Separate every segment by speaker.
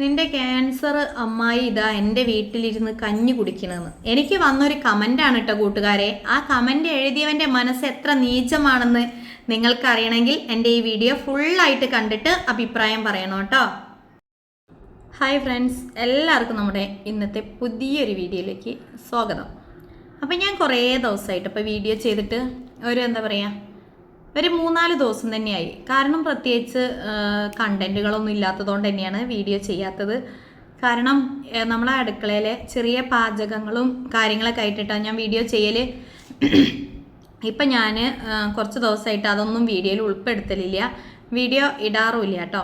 Speaker 1: നിന്റെ ക്യാൻസർ അമ്മായി ഇതാ എന്റെ വീട്ടിലിരുന്ന് കഞ്ഞി കുടിക്കണമെന്ന് എനിക്ക് വന്നൊരു കമന്റാണ് കേട്ടോ കൂട്ടുകാരെ. ആ കമന്റ് എഴുതിയവന്റെ മനസ്സ് എത്ര നീചമാണെന്ന് നിങ്ങൾക്കറിയണമെങ്കിൽ എന്റെ ഈ വീഡിയോ ഫുള്ളായിട്ട് കണ്ടിട്ട് അഭിപ്രായം പറയണം കേട്ടോ ഹായ് ഫ്രണ്ട്സ് എല്ലാവർക്കും നമ്മുടെ ഇന്നത്തെ പുതിയൊരു വീഡിയോയിലേക്ക് സ്വാഗതം. അപ്പം ഞാൻ കുറേ ദിവസമായിട്ട് ഇപ്പോൾ വീഡിയോ ചെയ്തിട്ട് ഒരു എന്താ പറയുക ഒരു മൂന്നാൽ ദിവസം തന്നെയായി. കാരണം പ്രത്യേകിച്ച് കണ്ടന്റുകളൊന്നും ഇല്ലാത്തതുകൊണ്ട് തന്നെയാണ് വീഡിയോ ചെയ്യാത്തത്. കാരണം നമ്മളെ അടുക്കളയിലെ ചെറിയ പാചകങ്ങളും കാര്യങ്ങളൊക്കെ ആയിട്ടിട്ടാണ് ഞാൻ വീഡിയോ ചെയ്യൽ ഇപ്പം ഞാൻ കുറച്ച് ദിവസമായിട്ട് അതൊന്നും വീഡിയോയിൽ ഉൾപ്പെടുത്തലില്ല. വീഡിയോ ഇടാറുമില്ല കേട്ടോ.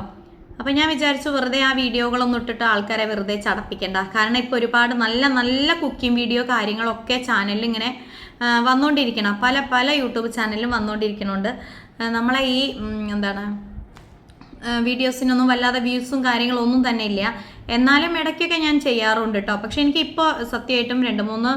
Speaker 1: അപ്പം ഞാൻ വിചാരിച്ചു വെറുതെ ആ വീഡിയോകളൊന്നും ഇട്ടിട്ട് ആൾക്കാരെ വെറുതെ ചടപ്പിക്കേണ്ട. കാരണം ഇപ്പോൾ ഒരുപാട് നല്ല നല്ല കുക്കിംഗ് വീഡിയോ കാര്യങ്ങളൊക്കെ ചാനലിൽ ഇങ്ങനെ വന്നുകൊണ്ടിരിക്കണം പല പല യൂട്യൂബ് ചാനലിലും വന്നുകൊണ്ടിരിക്കുന്നുണ്ട് നമ്മളെ ഈ എന്താണ് വീഡിയോസിനൊന്നും വല്ലാതെ വ്യൂസും കാര്യങ്ങളൊന്നും തന്നെ ഇല്ല. എന്നാലും ഇടയ്ക്കൊക്കെ ഞാൻ ചെയ്യാറുണ്ട് കേട്ടോ പക്ഷെ എനിക്കിപ്പോൾ സത്യമായിട്ടും രണ്ട് മൂന്ന്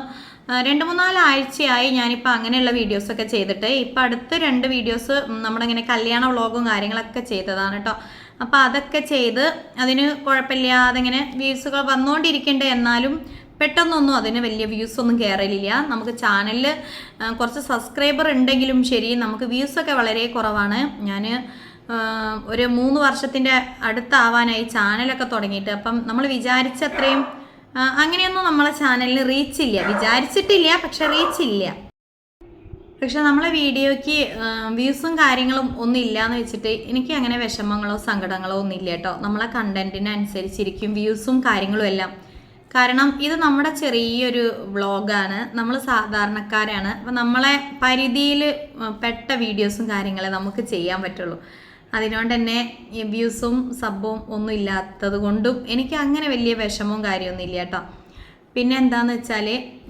Speaker 1: രണ്ട് മൂന്നാൽ ആഴ്ചയായി ഞാനിപ്പോൾ അങ്ങനെയുള്ള വീഡിയോസൊക്കെ ചെയ്തിട്ട്. ഇപ്പം അടുത്ത് രണ്ട് വീഡിയോസ് നമ്മുടെ ഇങ്ങനെ കല്യാണ വ്ളോഗും കാര്യങ്ങളൊക്കെ ചെയ്തതാണ് കേട്ടോ അപ്പോൾ അതൊക്കെ ചെയ്ത് അതിന് കുഴപ്പമില്ല ഇങ്ങനെ വ്യൂസുകൾ വന്നുകൊണ്ടിരിക്കേണ്ട എന്നാലും പെട്ടെന്നൊന്നും അതിന് വലിയ വ്യൂസ് ഒന്നും കയറലില്ല നമുക്ക് ചാനലിൽ കുറച്ച് സബ്സ്ക്രൈബർ ഉണ്ടെങ്കിലും ശരി നമുക്ക് വ്യൂസൊക്കെ വളരെ കുറവാണ്. ഞാൻ ഒരു മൂന്ന് വർഷത്തിന്റെ അടുത്താവാനായി ചാനലൊക്കെ തുടങ്ങിയിട്ട്. അപ്പം നമ്മൾ വിചാരിച്ചത്രയും അങ്ങനെയൊന്നും നമ്മളെ ചാനലിന് റീച്ചില്ല വിചാരിച്ചിട്ടില്ല പക്ഷെ റീച്ച് ഇല്ല. പക്ഷെ നമ്മളെ വീഡിയോയ്ക്ക് വ്യൂസും കാര്യങ്ങളും ഒന്നും ഇല്ലാന്ന് വെച്ചിട്ട് എനിക്ക് അങ്ങനെ വിഷമങ്ങളോ സങ്കടങ്ങളോ ഒന്നും ഇല്ല കേട്ടോ. നമ്മളെ കണ്ടന്റിനനുസരിച്ചിരിക്കും വ്യൂസും കാര്യങ്ങളും എല്ലാം. കാരണം ഇത് നമ്മുടെ ചെറിയൊരു വ്ളോഗാണ്. നമ്മൾ സാധാരണക്കാരാണ്. അപ്പം നമ്മളെ പരിധിയിൽ പെട്ട വീഡിയോസും കാര്യങ്ങളെ നമുക്ക് ചെയ്യാൻ പറ്റുള്ളൂ. അതിനോണ്ട് തന്നെ വ്യൂസും സബ്ബും ഒന്നും ഇല്ലാത്തത് കൊണ്ടും എനിക്ക് അങ്ങനെ വലിയ വിഷമവും കാര്യമൊന്നും ഇല്ല കേട്ടോ. പിന്നെ എന്താന്ന് വെച്ചാൽ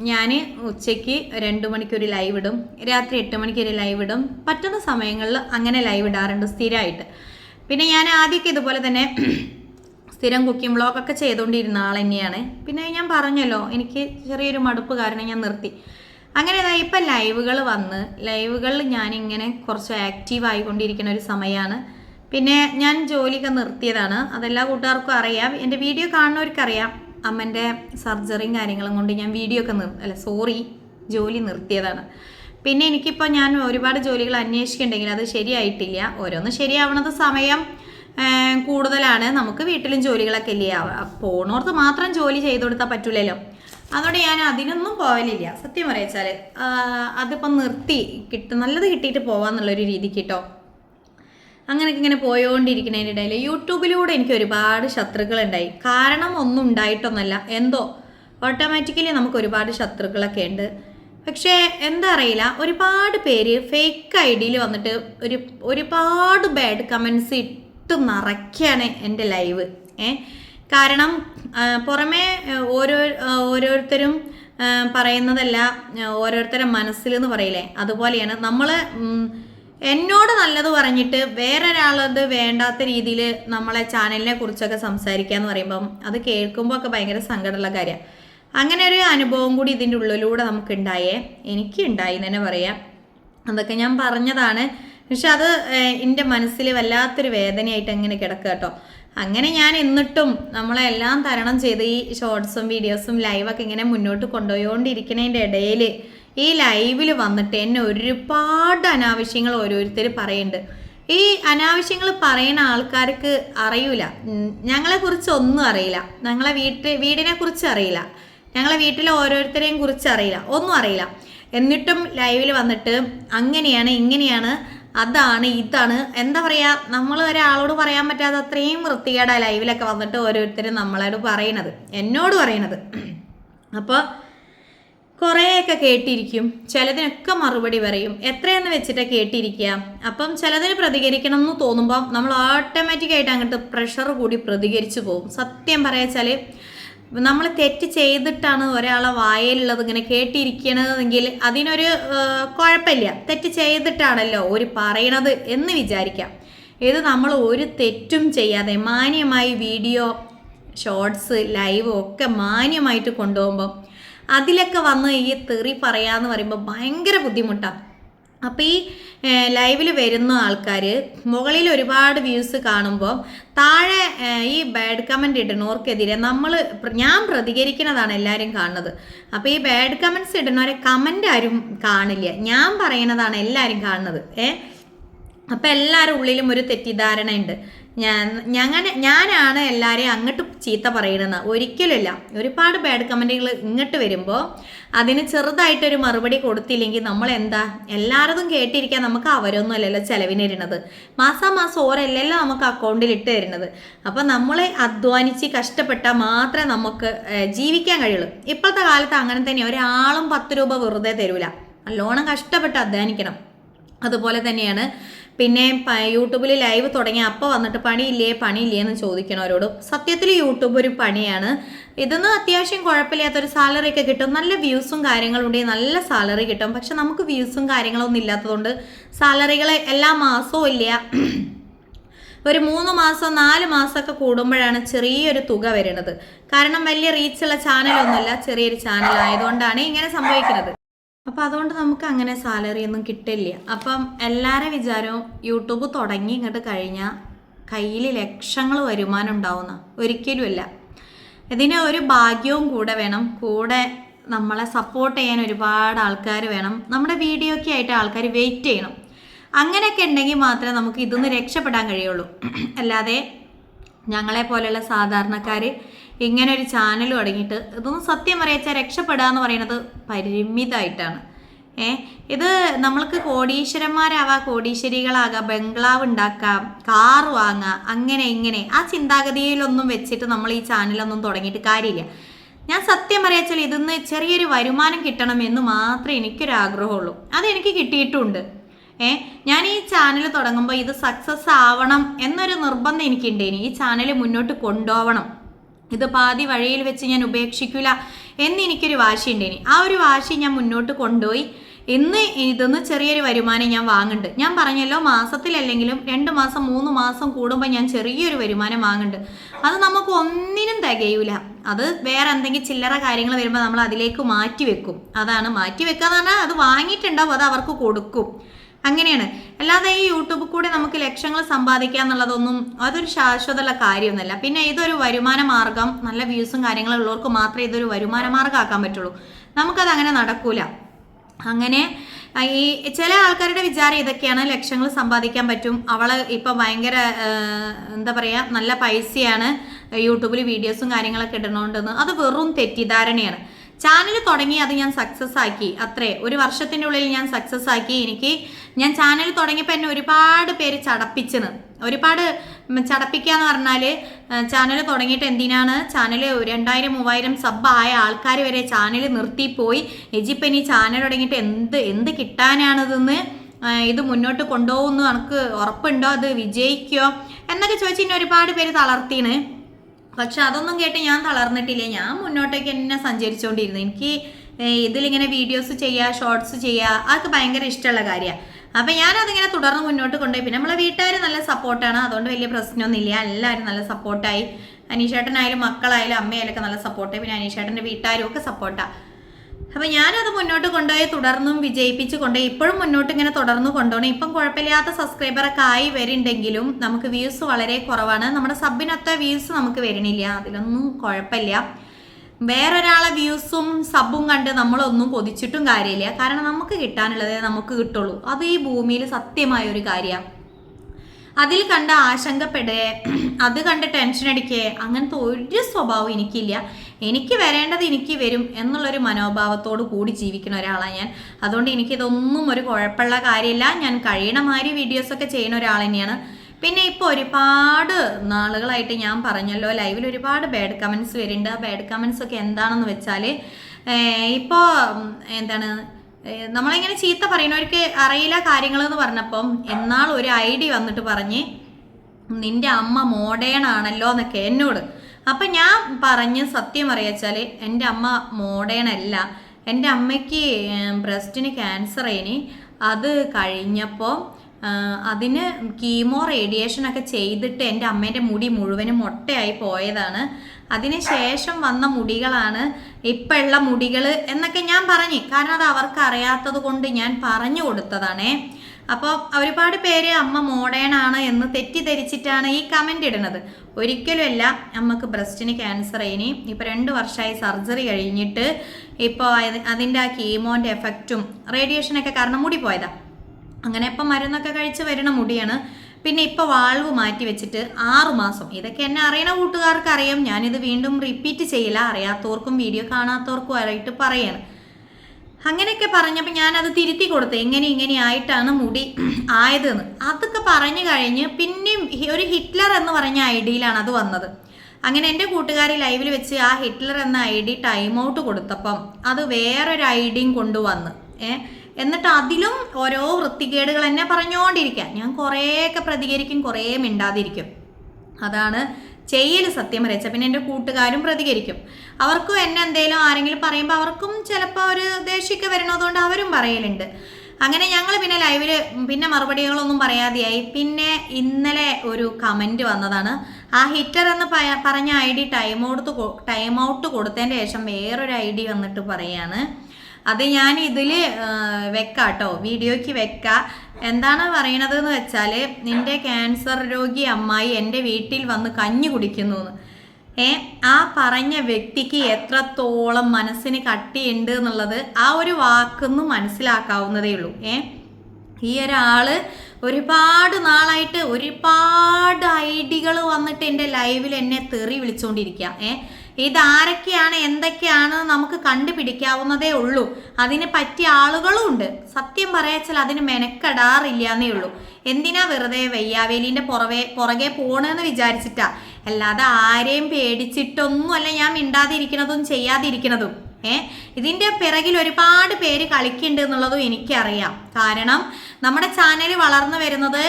Speaker 1: ഞാൻ ഉച്ചയ്ക്ക് രണ്ട് മണിക്കൊരു ലൈവ് ഇടും രാത്രി എട്ട് മണിക്കൊരു ലൈവ് ഇടും പറ്റുന്ന സമയങ്ങളിൽ അങ്ങനെ ലൈവ് ഇടാറുണ്ട് സ്ഥിരമായിട്ട് പിന്നെ ഞാൻ ആദ്യമൊക്കെ ഇതുപോലെ തന്നെ സ്ഥിരം കുക്കിംഗ് വ്ളോഗൊക്കെ ചെയ്തുകൊണ്ടിരുന്ന ആൾ തന്നെയാണ്. പിന്നെ ഞാൻ പറഞ്ഞല്ലോ എനിക്ക് ചെറിയൊരു മടുപ്പ് കാരണം ഞാൻ നിർത്തി. അങ്ങനെ ഇതാ ഇപ്പം ലൈവുകൾ വന്ന് ലൈവുകളിൽ ഞാനിങ്ങനെ കുറച്ച് ആക്റ്റീവ് ആയിക്കൊണ്ടിരിക്കുന്ന ഒരു സമയമാണ് പിന്നെ ഞാൻ ജോലിയൊക്കെ നിർത്തിയതാണ്. അതെല്ലാ കൂട്ടുകാർക്കും അറിയാം. എന്റെ വീഡിയോ കാണുന്നവർക്കറിയാം. അമ്മന്റെ സർജറിയും കാര്യങ്ങളും കൊണ്ട് ഞാൻ വീഡിയോ ഒക്കെ നിർ അല്ല സോറി ജോലി നിർത്തിയതാണ്. പിന്നെ എനിക്കിപ്പോൾ ഞാൻ ഒരുപാട് ജോലികൾ അന്വേഷിക്കുന്നുണ്ടെങ്കിൽ അത് ശരിയായിട്ടില്ല. ഓരോന്ന് ശരിയാവണത് സമയം കൂടുതലാണ്. നമുക്ക് വീട്ടിലും ജോലികളൊക്കെ ഇല്ലേ? പോണോർത്ത് മാത്രം ജോലി ചെയ്തു കൊടുത്താൽ പറ്റൂലല്ലോ. അതുകൊണ്ട് ഞാൻ അതിനൊന്നും പോകലില്ല സത്യം പറയച്ചാൽ അതിപ്പം നിർത്തി കിട്ടും നല്ലത് കിട്ടിയിട്ട് പോവാന്നുള്ളൊരു രീതിക്ക് കേട്ടോ അങ്ങനെയൊക്കെ ഇങ്ങനെ പോയോണ്ടിരിക്കുന്നതിന്റെ ഇടയിൽ യൂട്യൂബിലൂടെ എനിക്ക് ഒരുപാട് ശത്രുക്കളുണ്ടായി. കാരണം ഒന്നും ഉണ്ടായിട്ടൊന്നല്ല. എന്തോ? ഓട്ടോമാറ്റിക്കലി നമുക്ക് ഒരുപാട് ശത്രുക്കളൊക്കെ ഉണ്ട്. പക്ഷേ എന്താ അറിയില്ല. ഒരുപാട് പേര് ഫേക്ക് ഐ ഡിയിൽ വന്നിട്ട് ഒരു ഒരുപാട് ബാഡ് കമൻസ് ഇട്ട് നിറയ്ക്കുകയാണ് എന്റെ ലൈവ് ഏ? കാരണം പുറമേ ഓരോ ഓരോരുത്തരും പറയുന്നതല്ല ഓരോരുത്തരുടെ മനസ്സിൽ എന്ന് പറയില്ലേ? അതുപോലെയാണ് നമ്മൾ എന്നോട് നല്ലത് പറഞ്ഞിട്ട് വേറൊരാളത് വേണ്ടാത്ത രീതിയിൽ നമ്മളെ ചാനലിനെ കുറിച്ചൊക്കെ സംസാരിക്കുക എന്ന് പറയുമ്പം അത് കേൾക്കുമ്പോൾ ഒക്കെ ഭയങ്കര സങ്കടമുള്ള കാര്യമാണ് അങ്ങനെ ഒരു അനുഭവം കൂടി ഇതിന്റെ ഉള്ളിലൂടെ നമുക്ക് ഉണ്ടായേ എനിക്ക് ഉണ്ടായി തന്നെ പറയാം. അതൊക്കെ ഞാൻ പറഞ്ഞതാണ്. പക്ഷെ അത് എന്റെ മനസ്സിൽ വല്ലാത്തൊരു വേദനയായിട്ട് അങ്ങനെ കിടക്കുക കേട്ടോ. അങ്ങനെ ഞാൻ എന്നിട്ടും നമ്മളെല്ലാം തരണം ചെയ്ത് ഈ ഷോർട്സും വീഡിയോസും ലൈവൊക്കെ ഇങ്ങനെ മുന്നോട്ട് കൊണ്ടുപോയോണ്ടിരിക്കുന്നതിന്റെ ഇടയിൽ ഈ ലൈവിൽ വന്നിട്ട് എന്നെ ഒരുപാട് അനാവശ്യങ്ങൾ ഓരോരുത്തർ പറയുന്നുണ്ട് ഈ അനാവശ്യങ്ങൾ പറയുന്ന ആൾക്കാർക്ക് അറിയില്ല ഞങ്ങളെ ഞങ്ങളെക്കുറിച്ച് ഒന്നും അറിയില്ല. ഞങ്ങളെ വീട്ടിൽ വീടിനെ കുറിച്ച് അറിയില്ല. ഞങ്ങളെ വീട്ടിലെ ഓരോരുത്തരെയും കുറിച്ച് അറിയില്ല. ഒന്നും അറിയില്ല. എന്നിട്ടും ലൈവിൽ വന്നിട്ട് അങ്ങനെയാണ് ഇങ്ങനെയാണ് അതാണ് ഇതാണ്. എന്താ പറയുക നമ്മൾ ഒരാളോട് പറയാൻ പറ്റാതെ അത്രയും വൃത്തികേടാ ലൈവിലൊക്കെ വന്നിട്ട് ഓരോരുത്തരും നമ്മളോട് പറയണത്. എന്നോട് പറയണത്. അപ്പോൾ കുറേയൊക്കെ കേട്ടിരിക്കും. ചിലതിനൊക്കെ മറുപടി പറയും. എത്രയെന്ന് വെച്ചിട്ട് കേട്ടിരിക്കുക? അപ്പം ചിലതിന് പ്രതികരിക്കണം എന്ന് തോന്നുമ്പോൾ നമ്മൾ ഓട്ടോമാറ്റിക്കായിട്ട് അങ്ങോട്ട് പ്രഷർ കൂടി പ്രതികരിച്ചു പോകും. സത്യം പറയാച്ചാൽ നമ്മൾ തെറ്റ് ചെയ്തിട്ടാണ് ഒരാളെ വായയിലുള്ളത് ഇങ്ങനെ കേട്ടിരിക്കണതെങ്കിൽ അതിനൊരു കുഴപ്പമില്ല. തെറ്റ് ചെയ്തിട്ടാണല്ലോ ഒരു പറയണത് എന്ന് വിചാരിക്കാം. ഇത് നമ്മൾ ഒരു തെറ്റും ചെയ്യാതെ മാന്യമായി വീഡിയോ ഷോർട്സ് ലൈവ് ഒക്കെ മാന്യമായിട്ട് കൊണ്ടുപോകുമ്പോൾ അതിലൊക്കെ വന്ന് ഈ തെറി പറയാന്ന് പറയുമ്പോൾ ഭയങ്കര ബുദ്ധിമുട്ടാണ് അപ്പോൾ ഈ ലൈവിൽ വരുന്ന ആൾക്കാർ മുകളിൽ ഒരുപാട് വ്യൂസ് കാണുമ്പോൾ താഴെ ഈ ബാഡ് കമന്റ് ഇടുന്നവർക്കെതിരെ നമ്മൾ ഞാൻ പ്രതികരിക്കുന്നതാണ് എല്ലാവരും കാണുന്നത്. അപ്പോൾ ഈ ബാഡ് കമന്റ്സ് ഇടുന്നവരെ കമന്റ് ആരും കാണില്ല. ഞാൻ പറയുന്നതാണ് എല്ലാവരും കാണുന്നത്. ഏ? അപ്പം എല്ലാവരും ഉള്ളിലും ഒരു തെറ്റിദ്ധാരണയുണ്ട്. ഞാൻ ഞങ്ങനെ ഞാനാണ് എല്ലാവരെയും അങ്ങോട്ട് ചീത്ത പറയണമെന്ന് ഒരിക്കലുമില്ല. ഒരുപാട് ബാഡ് കമന്റുകൾ ഇങ്ങോട്ട് വരുമ്പോൾ അതിന് ചെറുതായിട്ടൊരു മറുപടി കൊടുത്തില്ലെങ്കിൽ നമ്മൾ എന്താ എല്ലാവരതും കേട്ടിരിക്കാൻ നമുക്ക് അവരൊന്നും അല്ലല്ലോ ചിലവിന് തരുന്നത് മാസാമാസം ഓരല്ലല്ലോ നമുക്ക് അക്കൗണ്ടിൽ ഇട്ട് തരുന്നത്. അപ്പം നമ്മൾ അധ്വാനിച്ച് കഷ്ടപ്പെട്ടാൽ മാത്രമേ നമുക്ക് ജീവിക്കാൻ കഴിയുള്ളൂ. ഇപ്പോഴത്തെ കാലത്ത് അങ്ങനെ തന്നെ. ഒരാളും പത്ത് രൂപ വെറുതെ തരൂല. നല്ലോണം കഷ്ടപ്പെട്ട് അധ്വാനിക്കണം. അതുപോലെ തന്നെയാണ് പിന്നെ യൂട്യൂബിൽ ലൈവ് തുടങ്ങി അപ്പോൾ വന്നിട്ട് പണിയില്ലേ പണിയില്ലേ എന്ന് ചോദിക്കണവരോട് സത്യത്തിൽ യൂട്യൂബ് ഒരു പണിയാണ്. ഇതൊന്നും അത്യാവശ്യം കുഴപ്പമില്ലാത്തൊരു സാലറി ഒക്കെ കിട്ടും. നല്ല വ്യൂസും കാര്യങ്ങളും ഉണ്ടെങ്കിൽ നല്ല സാലറി കിട്ടും. പക്ഷെ നമുക്ക് വ്യൂസും കാര്യങ്ങളൊന്നും ഇല്ലാത്തതുകൊണ്ട് സാലറികൾ എല്ലാ മാസവും ഇല്ല. ഒരു മൂന്ന് മാസം നാല് മാസമൊക്കെ കൂടുമ്പോഴാണ് ചെറിയൊരു തുക വരുന്നത്. കാരണം വലിയ റീച്ചുള്ള ചാനലൊന്നുമല്ല ചെറിയൊരു ചാനൽ ആയതുകൊണ്ടാണ് ഇങ്ങനെ സംഭവിക്കുന്നത്. അപ്പം അതുകൊണ്ട് നമുക്ക് അങ്ങനെ സാലറി ഒന്നും കിട്ടില്ല. അപ്പം എല്ലാവരുടെ വിചാരവും യൂട്യൂബ് തുടങ്ങി ഇങ്ങോട്ട് കഴിഞ്ഞാൽ കയ്യിൽ ലക്ഷങ്ങൾ വരുമാനം ഉണ്ടാവുന്ന ഒരിക്കലുമല്ല. ഇതിന് ഒരു ഭാഗ്യവും കൂടെ വേണം. കൂടെ നമ്മളെ സപ്പോർട്ട് ചെയ്യാൻ ഒരുപാട് ആൾക്കാർ വേണം. നമ്മുടെ വീഡിയോയ്ക്ക് ആയിട്ട് ആൾക്കാർ വെയിറ്റ് ചെയ്യണം. അങ്ങനെയൊക്കെ ഉണ്ടെങ്കിൽ മാത്രമേ നമുക്ക് ഇതൊന്ന് രക്ഷപ്പെടാൻ കഴിയുള്ളൂ. അല്ലാതെ ഞങ്ങളെ പോലെയുള്ള സാധാരണക്കാർ ഇങ്ങനെ ഒരു ചാനൽ തുടങ്ങിയിട്ട് ഇതൊന്നും സത്യം പറയാച്ചാൽ രക്ഷപ്പെടുക എന്ന് പറയുന്നത് പരിമിതമായിട്ടാണ്. ഏ ഇത് നമ്മൾക്ക് കോടീശ്വരന്മാരാവാം കോടീശ്വരികളാകാം ബംഗ്ലാവ് ഉണ്ടാക്കാം കാർ വാങ്ങാം അങ്ങനെ ഇങ്ങനെ. ആ ചിന്താഗതിയിലൊന്നും വെച്ചിട്ട് നമ്മൾ ഈ ചാനലൊന്നും തുടങ്ങിയിട്ട് കാര്യമില്ല. ഞാൻ സത്യം പറയാച്ചാൽ ഇതിന്ന് ചെറിയൊരു വരുമാനം കിട്ടണം എന്ന് മാത്രമേ എനിക്കൊരാഗ്രഹമുള്ളൂ. അതെനിക്ക് കിട്ടിയിട്ടുണ്ട്. ഏ ഞാൻ ഈ ചാനൽ തുടങ്ങുമ്പോൾ ഇത് സക്സസ് ആവണം എന്നൊരു നിർബന്ധം എനിക്കുണ്ടേനി. ഈ ചാനൽ മുന്നോട്ട് കൊണ്ടുപോകണം ഇത് പാതി വഴിയിൽ വെച്ച് ഞാൻ ഉപേക്ഷിക്കില്ല എന്ന് എനിക്കൊരു വാശി ഉണ്ടേനി ആ ഒരു വാശി ഞാൻ മുന്നോട്ട് കൊണ്ടുപോയി. ഇന്ന് ഇതൊന്ന് ചെറിയൊരു വരുമാനം ഞാൻ വാങ്ങുന്നുണ്ട്. ഞാൻ പറഞ്ഞല്ലോ മാസത്തിലല്ലെങ്കിലും രണ്ട് മാസം മൂന്ന് മാസം കൂടുമ്പോൾ ഞാൻ ചെറിയൊരു വരുമാനം വാങ്ങുന്നുണ്ട്. അത് നമുക്ക് ഒന്നിനും തികയൂല. അത് വേറെ എന്തെങ്കിലും ചില്ലറ കാര്യങ്ങൾ വരുമ്പോൾ നമ്മൾ അതിലേക്ക് മാറ്റി വെക്കും. അതാണ് മാറ്റി വെക്കുക എന്ന് പറഞ്ഞാൽ അത് വാങ്ങിയിട്ടുണ്ടാവും അത് അവർക്ക് കൊടുക്കും. അങ്ങനെയാണ്. അല്ലാതെ ഈ യൂട്യൂബിൽ കൂടെ നമുക്ക് ലക്ഷങ്ങൾ സമ്പാദിക്കുക എന്നുള്ളതൊന്നും അതൊരു ശാശ്വതമുള്ള കാര്യമൊന്നുമല്ല. പിന്നെ ഇതൊരു വരുമാന മാർഗം നല്ല വ്യൂസും കാര്യങ്ങളും ഉള്ളവർക്ക് മാത്രമേ ഇതൊരു വരുമാന ആക്കാൻ പറ്റുള്ളൂ. നമുക്കത് അങ്ങനെ നടക്കൂല. അങ്ങനെ ഈ ചില ആൾക്കാരുടെ വിചാരം ഇതൊക്കെയാണ് ലക്ഷങ്ങൾ സമ്പാദിക്കാൻ പറ്റും. അവൾ ഇപ്പം ഭയങ്കര എന്താ പറയുക നല്ല പൈസയാണ് യൂട്യൂബിൽ വീഡിയോസും കാര്യങ്ങളൊക്കെ ഇടണോണ്ടെന്ന് അത് വെറും തെറ്റിദ്ധാരണയാണ്. ചാനൽ തുടങ്ങി അത് ഞാൻ സക്സസ് ആക്കി. അത്രേ. ഒരു വർഷത്തിന്റെ ഉള്ളിൽ ഞാൻ സക്സസ് ആക്കി. എനിക്ക് ഞാൻ ചാനൽ തുടങ്ങിയപ്പോൾ എന്നെ ഒരുപാട് പേര് ചടപ്പിച്ചെന്ന്. ഒരുപാട് ചടപ്പിക്കുക എന്ന് പറഞ്ഞാൽ ചാനൽ തുടങ്ങിയിട്ട് എന്തിനാണ്? ചാനൽ രണ്ടായിരം മൂവായിരം സബ് ആയ ആൾക്കാർ വരെ ചാനൽ നിർത്തിപ്പോയി എജിപ്പം ഇനി ചാനൽ തുടങ്ങിയിട്ട് എന്ത് എന്ത് കിട്ടാനാണിതെന്ന് ഇത് മുന്നോട്ട് കൊണ്ടുപോകുന്നു എനിക്ക് ഉറപ്പുണ്ടോ? അത് വിജയിക്കോ? എന്നൊക്കെ ചോദിച്ച് ഇനി ഒരുപാട് പേര് തളർത്തീണ് പക്ഷെ അതൊന്നും കേട്ട് ഞാൻ തളർന്നിട്ടില്ല. ഞാൻ മുന്നോട്ടേക്ക് എന്നെ സഞ്ചരിച്ചുകൊണ്ടിരുന്നു എനിക്ക് ഇതിലിങ്ങനെ വീഡിയോസ് ചെയ്യുക ഷോർട്സ് ചെയ്യുക അതൊക്കെ ഭയങ്കര ഇഷ്ടമുള്ള കാര്യമാണ് അപ്പം ഞാനതിങ്ങനെ തുടർന്ന് മുന്നോട്ട് കൊണ്ടുപോയി. പിന്നെ നമ്മളെ വീട്ടുകാർ നല്ല സപ്പോർട്ടാണ്. അതുകൊണ്ട് വലിയ പ്രശ്നമൊന്നുമില്ല. എല്ലാവരും നല്ല സപ്പോർട്ടായി. അനീഷേട്ടനായാലും മക്കളായാലും അമ്മയായാലും ഒക്കെ നല്ല സപ്പോർട്ടായി. പിന്നെ അനീഷേട്ടന്റെ വീട്ടുകാരും ഒക്കെ സപ്പോർട്ടാണ് അപ്പം ഞാനത് മുന്നോട്ട് കൊണ്ടുപോയി തുടർന്നും വിജയിപ്പിച്ച് കൊണ്ടുപോയി ഇപ്പോഴും മുന്നോട്ട് ഇങ്ങനെ തുടർന്ന് കൊണ്ടുപോകണം. ഇപ്പം കുഴപ്പമില്ലാത്ത സബ്സ്ക്രൈബറൊക്കെ ആയി വരുന്നുണ്ടെങ്കിലും നമുക്ക് വ്യൂസ് വളരെ കുറവാണ്. നമ്മുടെ സബിനൊത്ത വ്യൂസ് നമുക്ക് വരണില്ല അതിലൊന്നും കുഴപ്പമില്ല. വേറൊരാളെ വ്യൂസും സബും കണ്ട് നമ്മളൊന്നും കൊതിച്ചിട്ടും കാര്യമില്ല. കാരണം നമുക്ക് കിട്ടാനുള്ളതേ നമുക്ക് കിട്ടുള്ളൂ. അത് ഈ ഭൂമിയിൽ സത്യമായ ഒരു കാര്യമാണ് അതിൽ കണ്ട് ആശങ്കപ്പെടേ അത് കണ്ട് ടെൻഷൻ അടിക്കേ അങ്ങനത്തെ ഒരു സ്വഭാവം എനിക്കില്ല. എനിക്ക് വരേണ്ടത് എനിക്ക് വരും എന്നുള്ളൊരു മനോഭാവത്തോട് കൂടി ജീവിക്കുന്ന ഒരാളാണ് ഞാൻ. അതുകൊണ്ട് എനിക്കിതൊന്നും ഒരു കുഴപ്പമുള്ള കാര്യമില്ല. ഞാൻ കഴിയണ മാതിരി വീഡിയോസൊക്കെ ചെയ്യുന്ന ഒരാൾ തന്നെയാണ്. പിന്നെ ഇപ്പോൾ ഒരുപാട് നാളുകളായിട്ട് ഞാൻ പറഞ്ഞല്ലോ ലൈവിൽ ഒരുപാട് ബാഡ് കമൻസ് വരുന്നുണ്ട്. ആ ബാഡ് കമൻസ് ഒക്കെ എന്താണെന്ന് വെച്ചാൽ ഇപ്പോൾ എന്താണ് നമ്മളിങ്ങനെ ചീത്ത പറയുന്നവർക്ക് അറിയില്ല കാര്യങ്ങൾ എന്ന് പറഞ്ഞപ്പം എന്നാൾ ഒരു ഐ ഡി വന്നിട്ട് പറഞ്ഞ് നിന്റെ അമ്മ മോഡേൺ ആണല്ലോ എന്നൊക്കെ എന്നോട് അപ്പം ഞാൻ പറഞ്ഞ സത്യം അറിയാച്ചാൽ എന്റെ അമ്മ മോഡേൺ അല്ല എന്റെ അമ്മയ്ക്ക് ബ്രസ്റ്റിന് ക്യാൻസർ ആയിന് അത് കഴിഞ്ഞപ്പോൾ അതിന് കീമോ റേഡിയേഷനൊക്കെ ചെയ്തിട്ട് എന്റെ അമ്മേന്റെ മുടി മുഴുവനും മുട്ടയായി പോയതാണ്. അതിന് ശേഷം വന്ന മുടികളാണ് ഇപ്പോഴുള്ള മുടികൾ എന്നൊക്കെ ഞാൻ പറഞ്ഞു. കാരണം അത് അവർക്ക് അറിയാത്തത് കൊണ്ട് ഞാൻ പറഞ്ഞു കൊടുത്തതാണേ. അപ്പോൾ ഒരുപാട് പേര് അമ്മ മോഡേൺ ആണ് എന്ന് തെറ്റിദ്ധരിച്ചിട്ടാണ് ഈ കമന്റ് ഇടുന്നത്. ഒരിക്കലുമല്ല അമ്മയ്ക്ക് ബ്രസ്റ്റിന് ക്യാൻസർ ഇനി. ഇപ്പോൾ രണ്ട് വർഷമായി സർജറി കഴിഞ്ഞിട്ട് ഇപ്പോൾ അതിന്റെ ആ കീമോന്റെ എഫക്റ്റും റേഡിയേഷനൊക്കെ കാരണം മുടി പോയതാ. അങ്ങനെ ഇപ്പം മരുന്നൊക്കെ കഴിച്ച് വരുന്ന മുടിയാണ്. പിന്നെ ഇപ്പോൾ വാൾവ് മാറ്റി വെച്ചിട്ട് ആറു മാസം. ഇതൊക്കെ എന്നെ അറിയണ കൂട്ടുകാർക്ക് അറിയാം. ഞാനിത് വീണ്ടും റിപ്പീറ്റ് ചെയ്യില്ല. അറിയാത്തവർക്കും വീഡിയോ കാണാത്തവർക്കും ആയിട്ട് പറയാണ്. അങ്ങനെയൊക്കെ പറഞ്ഞപ്പോൾ ഞാനത് തിരുത്തി കൊടുത്തു എങ്ങനെ ഇങ്ങനെ ആയിട്ടാണ് മുടി ആയതെന്ന്. അതൊക്കെ പറഞ്ഞു കഴിഞ്ഞ് പിന്നെയും ഒരു ഹിറ്റ്ലർ എന്ന് പറഞ്ഞ ഐ ഡിയിലാണ് അത് വന്നത്. അങ്ങനെ എന്റെ കൂട്ടുകാരി ലൈവിൽ വെച്ച് ആ ഹിറ്റ്ലർ എന്ന ഐ ഡി ടൈം ഔട്ട് കൊടുത്തപ്പം അത് വേറൊരു ഐ ഡിയും കൊണ്ടുവന്ന്. ഏ എന്നിട്ട് അതിലും ഓരോ വൃത്തികേടുകൾ എന്നെ പറഞ്ഞുകൊണ്ടിരിക്കുക ഞാൻ കുറേയൊക്കെ പ്രതികരിക്കും കുറേ മിണ്ടാതിരിക്കും. അതാണ് ചെയ്യൽ സത്യം പറയച്ച പിന്നെ എന്റെ കൂട്ടുകാരും പ്രതികരിക്കും. അവർക്കും എന്നെ എന്തെങ്കിലും ആരെങ്കിലും പറയുമ്പോൾ അവർക്കും ചിലപ്പോൾ ഒരു ദേഷ്യമൊക്കെ വരണതുകൊണ്ട് അവരും പറയലുണ്ട്. അങ്ങനെ ഞങ്ങൾ പിന്നെ ലൈവിൽ പിന്നെ മറുപടികളൊന്നും പറയാതെയായി. പിന്നെ ഇന്നലെ ഒരു കമന്റ് വന്നതാണ്. ആ ഹിറ്റർ എന്ന് പറഞ്ഞ I D time out time out കൊടുത്തതിന്റെ ശേഷം വേറൊരു ഐ ഡി വന്നിട്ട് പറയാണ്. അത് ഞാൻ ഇതിൽ വെക്കാം കേട്ടോ വീഡിയോയ്ക്ക് വെക്കാം. എന്താണ് പറയണത് എന്ന് വെച്ചാൽ നിന്റെ ക്യാൻസർ രോഗി അമ്മായി എന്റെ വീട്ടിൽ വന്ന് കഞ്ഞി കുടിക്കുന്നു ഏ ആ പറഞ്ഞ വ്യക്തിക്ക് എത്രത്തോളം മനസ്സിന് കട്ടിയുണ്ട് എന്നുള്ളത് ആ ഒരു വാക്കൊന്ന് മനസ്സിലാക്കാവുന്നതേ ഉള്ളൂ. ഏ ഈ ഒരാൾ ഒരുപാട് നാളായിട്ട് ഒരുപാട് ഐഡികൾ വന്നിട്ട് എന്റെ ലൈവിൽ എന്നെ തെറി വിളിച്ചുകൊണ്ടിരിക്കുക ഏ ഇതാരൊക്കെയാണ് എന്തൊക്കെയാണ് നമുക്ക് കണ്ടുപിടിക്കാവുന്നതേ ഉള്ളൂ. അതിന് പറ്റിയ ആളുകളും ഉണ്ട്. സത്യം പറയാച്ചാൽ അതിന് മെനക്കെടാറില്ല എന്നേ ഉള്ളൂ. എന്തിനാ വെറുതെ വെയ്യാവേലിന്റെ പുറവേ പുറകെ പോണെന്ന് വിചാരിച്ചിട്ടാ? അല്ലാതെ ആരെയും പേടിച്ചിട്ടൊന്നുമല്ല ഞാൻ മിണ്ടാതിരിക്കുന്നതും ചെയ്യാതിരിക്കുന്നതും ഏ? ഇതിന്റെ പിറകിൽ ഒരുപാട് പേര് കളിക്കുന്നുണ്ട് എന്നുള്ളതും എനിക്കറിയാം. കാരണം നമ്മുടെ ചാനൽ വളർന്നു വരുന്നത്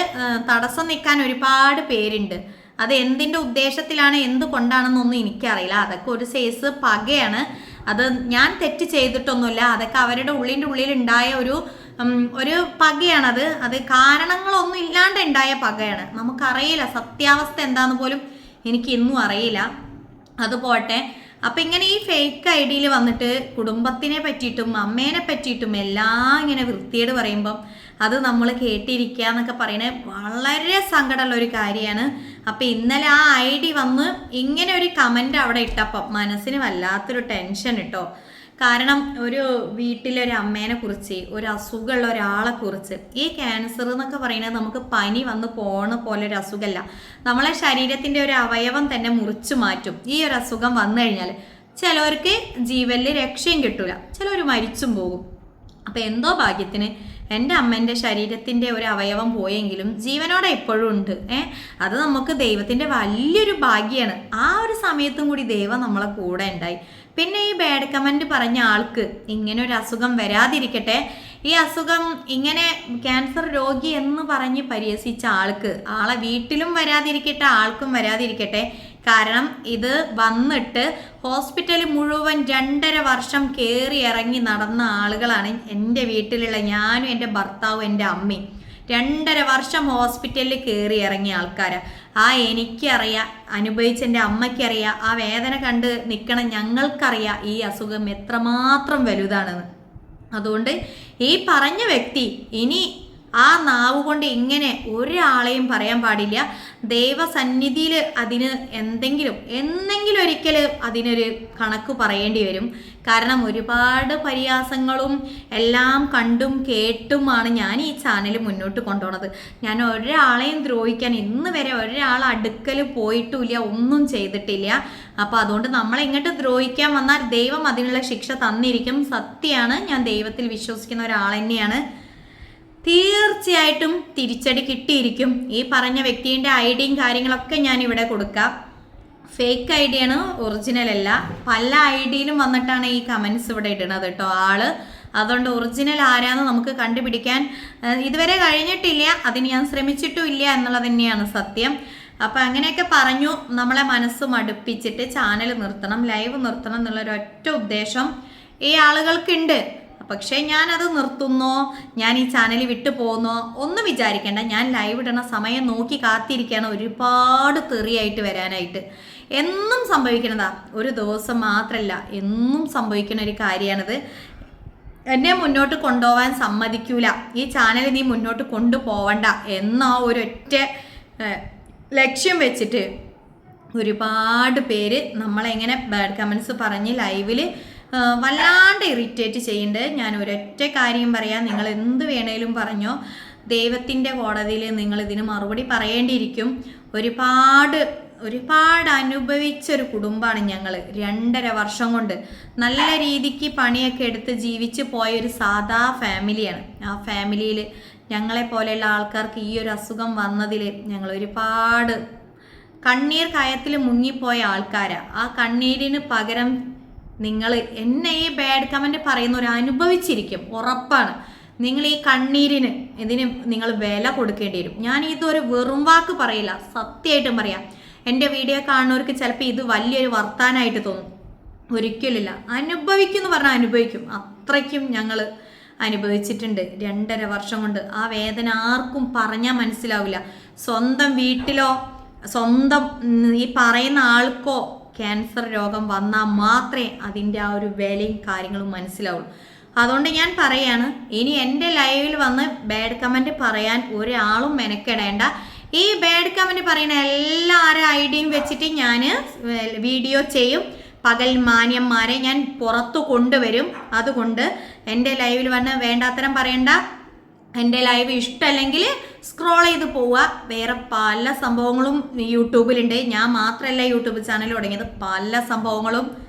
Speaker 1: തടസ്സം നിൽക്കാൻ ഒരുപാട് പേരുണ്ട്. അത് എന്തിന്റെ ഉദ്ദേശത്തിലാണ് എന്ത് കൊണ്ടാണെന്നൊന്നും എനിക്കറിയില്ല. അതൊക്കെ ഒരു സൈസ് പകയാണ്. അത് ഞാൻ തെറ്റ് ചെയ്തിട്ടൊന്നുമില്ല. അതൊക്കെ അവരുടെ ഉള്ളിന്റെ ഉള്ളിൽ ഉണ്ടായ ഒരു ഒരു പകയാണത്. അത് കാരണങ്ങളൊന്നും ഇല്ലാണ്ട് ഉണ്ടായ പകയാണ്. നമുക്കറിയില്ല സത്യാവസ്ഥ എന്താന്ന് പോലും എനിക്ക് ഇന്നും അറിയില്ല. അത് പോട്ടെ. അപ്പം ഇങ്ങനെ ഈ ഫേക്ക് ഐ ഡിയിൽ വന്നിട്ട് കുടുംബത്തിനെ പറ്റിയിട്ടും അമ്മേനെ പറ്റിയിട്ടും എല്ലാം ഇങ്ങനെ വൃത്തിയേട് പറയുമ്പം അത് നമ്മൾ കേട്ടിരിക്കുക എന്നൊക്കെ പറയണേ വളരെ സങ്കടമുള്ള ഒരു കാര്യമാണ്. അപ്പം ഇന്നലെ ആ ഐ ഡി വന്ന് ഇങ്ങനെ ഒരു കമന്റ് അവിടെ ഇട്ടപ്പം മനസ്സിന് വല്ലാത്തൊരു ടെൻഷൻ ഇട്ടോ. കാരണം ഒരു വീട്ടിലൊരു അമ്മേനെ കുറിച്ച് ഒരു അസുഖമുള്ള ഒരാളെ കുറിച്ച് ഈ ക്യാൻസർ എന്നൊക്കെ പറയുന്നത് നമുക്ക് പനി വന്ന് പോണ പോലെ ഒരു അസുഖമല്ല. നമ്മളെ ശരീരത്തിന്റെ ഒരു അവയവം തന്നെ മുറിച്ചു മാറ്റും. ഈ ഒരു അസുഖം വന്നു കഴിഞ്ഞാൽ ചിലവർക്ക് ജീവനിൽ രക്ഷയും കിട്ടൂല. ചിലവർ മരിച്ചും പോകും. അപ്പം എന്തോ ഭാഗ്യത്തിന് എന്റെ അമ്മേന്റെ ശരീരത്തിന്റെ ഒരു അവയവം പോയെങ്കിലും ജീവനോടെ ഇപ്പോഴും ഉണ്ട്. ഏ അത് നമുക്ക് ദൈവത്തിന്റെ വലിയൊരു ഭാഗ്യമാണ് ആ ഒരു സമയത്തും കൂടി ദൈവം നമ്മളെ കൂടെ ഉണ്ടായി. പിന്നെ ഈ ബാഡ് കമന്റ് പറഞ്ഞ ആൾക്ക് ഇങ്ങനെ ഒരു അസുഖം വരാതിരിക്കട്ടെ. ഈ അസുഖം ഇങ്ങനെ ക്യാൻസർ രോഗി എന്ന് പറഞ്ഞ് പരിഹസിച്ച ആൾക്ക് ആളെ വീട്ടിലും വരാതിരിക്കട്ടെ ആൾക്കും വരാതിരിക്കട്ടെ കാരണം ഇത് വന്നിട്ട് ഹോസ്പിറ്റൽ മുഴുവൻ രണ്ടര വർഷം കയറി ഇറങ്ങി നടന്ന ആളുകളാണ് എന്റെ വീട്ടിലുള്ള ഞാനും എന്റെ ഭർത്താവും എന്റെ അമ്മയും. രണ്ടര വർഷം ഹോസ്പിറ്റലിൽ കയറി ഇറങ്ങിയ ആൾക്കാർ ആ എനിക്കറിയാം അനുഭവിച്ച എന്റെ അമ്മയ്ക്കറിയാം ആ വേദന കണ്ട് നിൽക്കണം ഞങ്ങൾക്കറിയാം ഈ അസുഖം എത്രമാത്രം വലുതാണെന്ന്. അതുകൊണ്ട് ഈ പറഞ്ഞ വ്യക്തി ഇനി ആ നാവ് കൊണ്ട് ഇങ്ങനെ ഒരാളെയും പറയാൻ പാടില്ല. ദൈവസന്നിധിയിൽ അതിന് എന്തെങ്കിലും എന്തെങ്കിലും ഒരിക്കൽ അതിനൊരു കണക്ക് പറയേണ്ടി വരും. കാരണം ഒരുപാട് പരിഹാസങ്ങളും എല്ലാം കണ്ടും കേട്ടുമാണ് ഞാൻ ഈ ചാനൽ മുന്നോട്ട് കൊണ്ടുപോണത്. ഞാൻ ഒരാളെയും ദ്രോഹിക്കാൻ ഇന്ന് വരെ ഒരാൾ അടുക്കൽ പോയിട്ടുമില്ല ഒന്നും ചെയ്തിട്ടില്ല. അപ്പോൾ അതുകൊണ്ട് നമ്മളെ ഇങ്ങോട്ട് ദ്രോഹിക്കാൻ വന്നാൽ ദൈവം അതിനുള്ള ശിക്ഷ തന്നിരിക്കും. സത്യമാണ് ഞാൻ ദൈവത്തിൽ വിശ്വസിക്കുന്ന ഒരാൾ തന്നെയാണ്. തീർച്ചയായിട്ടും തിരിച്ചടി കിട്ടിയിരിക്കും. ഈ പറഞ്ഞ വ്യക്തിന്റെ ഐഡിയും കാര്യങ്ങളൊക്കെ ഞാൻ ഇവിടെ കൊടുക്കാം. ഫേക്ക് ഐ ഡിയാണ് ഒറിജിനൽ അല്ല. പല ഐ ഡിയിലും വന്നിട്ടാണ് ഈ കമൻസ് ഇവിടെ ഇടുന്നത് കേട്ടോ ആൾ. അതുകൊണ്ട് ഒറിജിനൽ ആരാന്ന് നമുക്ക് കണ്ടുപിടിക്കാൻ ഇതുവരെ കഴിഞ്ഞിട്ടില്ല. അതിന് ഞാൻ ശ്രമിച്ചിട്ടുമില്ല എന്നുള്ളത് തന്നെയാണ് സത്യം. അപ്പം അങ്ങനെയൊക്കെ പറഞ്ഞു നമ്മളെ മനസ്സ് മടുപ്പിച്ചിട്ട് ചാനൽ നിർത്തണം ലൈവ് നിർത്തണം എന്നുള്ളൊരു ഒറ്റ ഉദ്ദേശം ഈ ആളുകൾക്കുണ്ട്. പക്ഷേ ഞാനത് നിർത്തുന്നോ ഞാൻ ഈ ചാനൽ വിട്ടു പോകുന്നോ. ഒന്നും വിചാരിക്കേണ്ട ഞാൻ ലൈവ് ഇടണ സമയം നോക്കി കാത്തിരിക്കുകയാണ് ഒരുപാട് തെറിയായിട്ട് വരാനായിട്ട്. എന്നും സംഭവിക്കണതാ. ഒരു ദിവസം മാത്രമല്ല എന്നും സംഭവിക്കുന്ന ഒരു കാര്യമാണിത് എന്നെ മുന്നോട്ട് കൊണ്ടുപോകാൻ സമ്മതിക്കൂല. ഈ ചാനൽ നീ മുന്നോട്ട് കൊണ്ടുപോവണ്ട എന്ന ഒരൊറ്റ ലക്ഷ്യം വെച്ചിട്ട് ഒരുപാട് പേര് നമ്മളെങ്ങനെ ബാഡ് കമൻസ് പറഞ്ഞ് ലൈവിൽ വല്ലാണ്ട് ഇറിറ്റേറ്റ് ചെയ്യേണ്ടത് ഞാൻ ഒരൊറ്റ കാര്യം പറയാം. നിങ്ങൾ എന്ത് വേണേലും പറഞ്ഞോ. ദൈവത്തിന്റെ കോടതിയിൽ നിങ്ങൾ ഇതിന് മറുപടി പറയേണ്ടിയിരിക്കും. ഒരുപാട് ഒരുപാട് അനുഭവിച്ചൊരു കുടുംബമാണ് ഞങ്ങൾ രണ്ടര വർഷം കൊണ്ട് നല്ല രീതിക്ക് പണിയൊക്കെ എടുത്ത് ജീവിച്ച് പോയ ഒരു സാധാ ഫാമിലിയാണ്. ആ ഫാമിലിയിൽ ഞങ്ങളെ പോലെയുള്ള ആൾക്കാർക്ക് ഈ ഒരു അസുഖം വന്നതിൽ ഞങ്ങൾ ഒരുപാട് കണ്ണീർ കയത്തിൽ മുങ്ങിപ്പോയ ആൾക്കാരാണ് ആ കണ്ണീരിന് പകരം നിങ്ങൾ എന്നെ ഈ ബാഡ് കമന്റ് ഒരു അനുഭവിച്ചിരിക്കും. ഉറപ്പാണ്. നിങ്ങൾ ഈ കണ്ണീരിന് ഇതിന് നിങ്ങൾ വില കൊടുക്കേണ്ടി വരും. ഞാൻ ഇതൊരു വെറും വാക്ക് പറയില്ല. സത്യമായിട്ടും പറയാം. എന്റെ വീഡിയോ കാണുന്നവർക്ക് ചിലപ്പോൾ ഇത് വലിയൊരു വർത്താനായിട്ട് തോന്നും. ഒരിക്കലില്ല അനുഭവിക്കും എന്ന് പറഞ്ഞാൽ അനുഭവിക്കും. അത്രയ്ക്കും ഞങ്ങൾ അനുഭവിച്ചിട്ടുണ്ട് രണ്ടര വർഷം കൊണ്ട്. ആ വേദന ആർക്കും പറഞ്ഞാൽ മനസ്സിലാവില്ല. സ്വന്തം വീട്ടിലോ സ്വന്തം ഈ പറയുന്ന ആൾക്കോ ക്യാൻസർ രോഗം വന്നാൽ മാത്രമേ അതിന്റെ ആ ഒരു വിലയും കാര്യങ്ങളും മനസ്സിലാവുള്ളൂ. അതുകൊണ്ട് ഞാൻ പറയാണ് ഇനി എന്റെ ലൈവിൽ വന്ന് ബാഡ് കമന്റ് പറയാൻ ഒരാളും മെനക്കെടേണ്ട. ഈ ബാഡ് കമന്റ് പറയുന്ന എല്ലാവരുടെ ഐഡിയയും വെച്ചിട്ട് ഞാൻ വീഡിയോ ചെയ്യും. പകൽ മാന്യന്മാരെ ഞാൻ പുറത്തു കൊണ്ടുവരും. അതുകൊണ്ട് എന്റെ ലൈവിൽ വന്ന് വേണ്ടാത്തരം പറയണ്ട. എന്റെ ലൈവ് ഇഷ്ടമല്ലെങ്കിൽ സ്ക്രോൾ ചെയ്ത് പോവുക. വേറെ പല സംഭവങ്ങളും യൂട്യൂബിലുണ്ട്. ഞാൻ മാത്രമല്ല യൂട്യൂബ് ചാനൽ തുടങ്ങിയത്. പല സംഭവങ്ങളും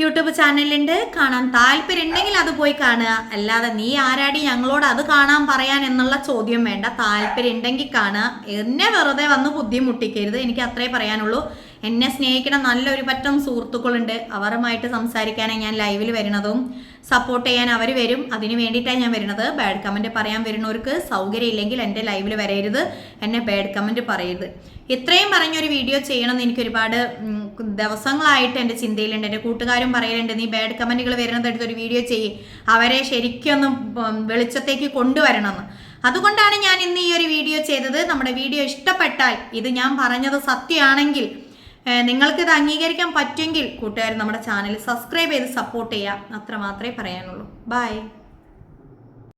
Speaker 1: യൂട്യൂബ് ചാനലുണ്ട് കാണാൻ താല്പര്യം ഉണ്ടെങ്കിൽ അത് പോയി കാണുക. അല്ലാതെ നീ ആരാടി ഞങ്ങളോട് അത് കാണാൻ പറയാൻ എന്നുള്ള ചോദ്യം വേണ്ട. താല്പര്യം ഉണ്ടെങ്കിൽ കാണുക. എന്നെ വെറുതെ വന്ന് ബുദ്ധിമുട്ടിക്കരുത്. എനിക്ക് അത്രേ പറയാനുള്ളൂ. എന്നെ സ്നേഹിക്കുന്ന നല്ലൊരു പറ്റം സുഹൃത്തുക്കളുണ്ട്. അവരുമായിട്ട് സംസാരിക്കാനാണ് ഞാൻ ലൈവിൽ വരുന്നതും സപ്പോർട്ട് ചെയ്യാൻ അവർ വരും. അതിന് വേണ്ടിയിട്ടാണ് ഞാൻ വരുന്നത്. ബാഡ് കമന്റ് പറയാൻ വരുന്നവർക്ക് സൗകര്യം ഇല്ലെങ്കിൽ എന്റെ ലൈവിൽ വരരുത്. എന്നെ ബാഡ് കമന്റ് പറയരുത്. ഇത്രയും പറഞ്ഞൊരു വീഡിയോ ചെയ്യണമെന്ന് എനിക്ക് ഒരുപാട് ദിവസങ്ങളായിട്ട് എന്റെ ചിന്തയിലുണ്ട്. എന്റെ കൂട്ടുകാരും പറയലുണ്ട് നീ ബാഡ് കമന്റുകൾ വരുന്നത് ഒരു വീഡിയോ ചെയ്യ്. അവരെ ശരിക്കൊന്ന് വെളിച്ചത്തേക്ക് കൊണ്ടുവരണമെന്ന്. അതുകൊണ്ടാണ് ഞാൻ ഇന്ന് ഈ ഒരു വീഡിയോ ചെയ്തത്. നമ്മുടെ വീഡിയോ ഇഷ്ടപ്പെട്ടാൽ ഇത് ഞാൻ പറഞ്ഞത് സത്യമാണെങ്കിൽ നിങ്ങൾക്കിത് അംഗീകരിക്കാൻ പറ്റുമെങ്കിൽ കൂട്ടുകാർ നമ്മുടെ ചാനൽ സബ്സ്ക്രൈബ് ചെയ്ത് സപ്പോർട്ട് ചെയ്യുക അത്ര മാത്രമേ പറയാനുള്ളൂ. ബൈ